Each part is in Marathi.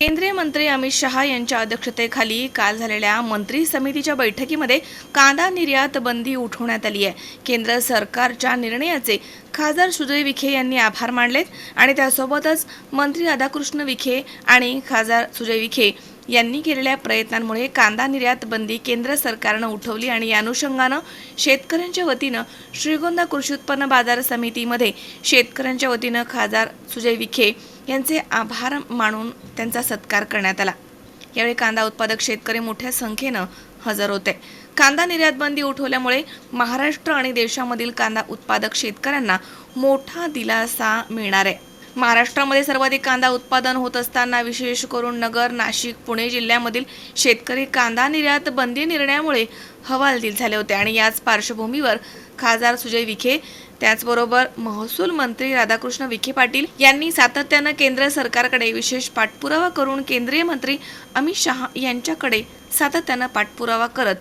केंद्रीय मंत्री अमित शहा यांच्या अध्यक्षतेखाली काल झालेल्या मंत्री समितीच्या बैठकीमध्ये कांदा निर्यात बंदी उठवण्यात आली आहे. केंद्र सरकारच्या निर्णयाचे खासदार सुजय विखे यांनी आभार मानलेत आणि त्यासोबतच मंत्री राधाकृष्ण विखे आणि खासदार सुजय विखे यांनी केलेल्या प्रयत्नांमुळे कांदा निर्यात बंदी केंद्र सरकारनं उठवली आणि या अनुषंगानं शेतकऱ्यांच्या वतीनं श्रीगोंदा कृषी उत्पन्न बाजार समितीमध्ये शेतकऱ्यांच्या वतीनं खासदार सुजय विखे यांचे आभार मानून त्यांचा सत्कार करण्यात आला. यावेळी कांदा उत्पादक शेतकरी मोठ्या संख्येनं हजर होते. कांदा निर्यात बंदी उठवल्यामुळे महाराष्ट्र आणि देशामधील कांदा उत्पादक शेतकऱ्यांना मोठा दिलासा मिळणार आहे. महाराष्ट्रामध्ये सर्वाधिक कांदा उत्पादन होत असताना विशेष करून नगर नाशिक पुणे जिल्ह्यामधील शेतकरी कांदा निर्यात बंदी निर्णयामुळे हवालदिल झाले होते आणि याच पार्श्वभूमीवर खासदार सुजय विखे त्याचबरोबर महसूल मंत्री राधाकृष्ण विखे पाटील यांनी सातत्यानं केंद्र सरकारकडे विशेष पाठपुरावा करून केंद्रीय मंत्री अमित शहा यांच्याकडे सातत्यानं पाठपुरावा करत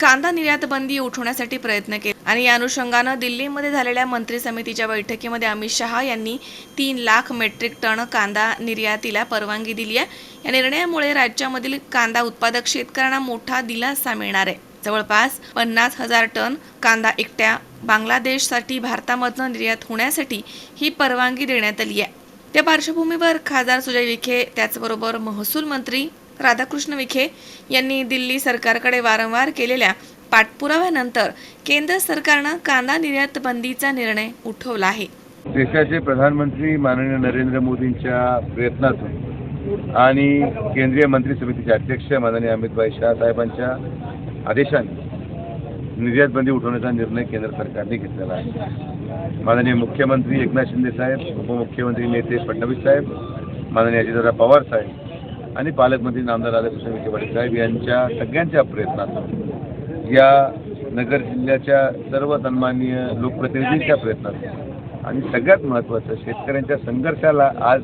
कांदा निर्यात बंदी उठवण्यासाठी प्रयत्न केले. आणि या अनुषंगानं दिल्लीमध्ये झालेल्या मंत्री समितीच्या बैठकीमध्ये अमित शहा यांनी तीन लाख मेट्रिक टन कांदा निर्यातीला परवानगी दिली आहे. या निर्णयामुळे राज्यामधील कांदा उत्पादक शेतकऱ्यांना मोठा दिलासा मिळणार आहे. जवळपास पन्नास हजार टन कांदा एकट्या बांगलादेशसाठी भारतामधनं निर्यात होण्यासाठी ही परवानगी देण्यात आली आहे. त्या पार्श्वभूमीवर खासदार सुजय विखे त्याचबरोबर महसूल मंत्री राधाकृष्ण विखे यांनी दिल्ली सरकारकडे वारंवार केलेल्या पाठपुराव्यानंतर केंद्र सरकारनं कांदा निर्यात बंदीचा निर्णय उठवला आहे. देशाचे प्रधानमंत्री माननीय नरेंद्र मोदींच्या प्रयत्नातून आणि केंद्रीय मंत्री समितीचे अध्यक्ष माननीय अमितभाई शाह साहेबांच्या आदेशाने निर्यात बंदी उठवण्याचा निर्णय केंद्र सरकारने घेतलेला आहे. माननीय मुख्यमंत्री एकनाथ शिंदे साहेब उपमुख्यमंत्री नेते फडणवीस साहेब माननीय अजितदादा पवार साहेब आणि पालकमंत्री नामदार राधाकृष्ण विखे पाटील साहेब यांच्या सगळ्यांच्या प्रयत्नातून या नगर जिल्ह्याच्या सर्व सन्माननीय लोकप्रतिनिधींच्या प्रयत्नातून आणि सगळ्यात महत्त्वाचं शेतकऱ्यांच्या संघर्षाला आज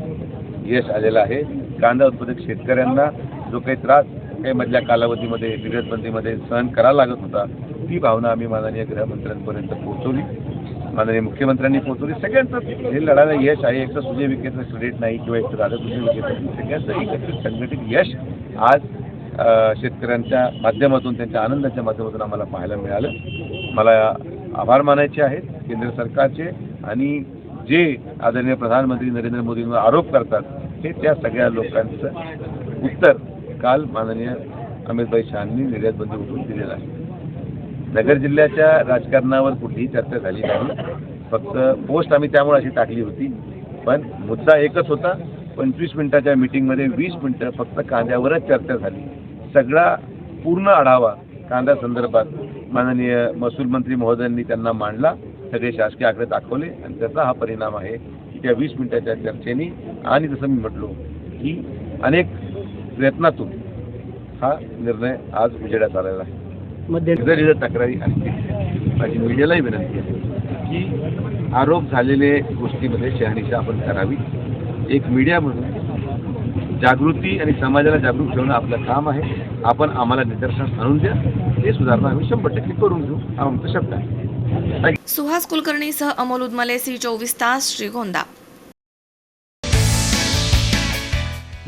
यश आलेलं आहे. कांदा उत्पादक शेतकऱ्यांना जो काही त्रास काही मधल्या कालावधीमध्ये निर्यातबंदीमध्ये सहन करावा लागत होता ती भावना आम्ही माननीय गृहमंत्र्यांपर्यंत पोहोचवली. माननीय मुख्यमंत्र्यांनी पोहोचवली. सगळ्यांचं हे लढायला यश आहे. एक तर सुजय विखेचं क्रेडिट नाही किंवा एकतर राधाकृष्ण विखेचं सगळ्यांचं एकत्रित संघटित यश आज शेतकऱ्यांच्या माध्यमातून त्यांच्या आनंदाच्या माध्यमातून आम्हाला पाहायला मिळालं. मला आभार मानायचे आहेत. केंद्र सरकारचे आणि जे आदरणीय प्रधानमंत्री नरेंद्र मोदींवर आरोप करतात हे त्या सगळ्या लोकांचं उत्तर काल माननीय अमितभाई शहांनी निर्यात बंदी उठून दिलेला आहे. नगर जिल्ह्याच्या राजकारणावर कुठलीही चर्चा झाली नाही. फक्त पोस्ट आम्ही त्यामुळे अशी टाकली होती. पण मुद्दा एकच होता पंचवीस मिनिटाच्या मिटिंगमध्ये वीस मिनिटं फक्त कांद्यावरच चर्चा झाली. सगळा पूर्ण आढावा कांद्या संदर्भात माननीय महसूल मंत्री महोदयांनी त्यांना मांडला. सगळे शासकीय आकडे दाखवले आणि त्याचा हा परिणाम आहे की त्या वीस मिनिटाच्या चर्चेने आणि जसं मी म्हटलो की अनेक प्रयत्नातून हा निर्णय आज उजेडात आलेला आहे. जर इथं तक्रारी असतील माझी मीडियालाही विनंती आहे की आरोप झालेले गोष्टीमध्ये शहानिशा आपण करावी. एक मीडिया म्हणून जागृती आणि समाजाला जागरूक ठेवणं आपलं काम आहे. आपण आम्हाला निदर्शनास आणून द्या. हे सुधारणा आम्ही शंभर टक्के करून घेऊ. हा आमचा शब्द आहे. सुहास कुलकर्णीसह अमोल उदमले सी चोवीस तास श्रीगोंदा.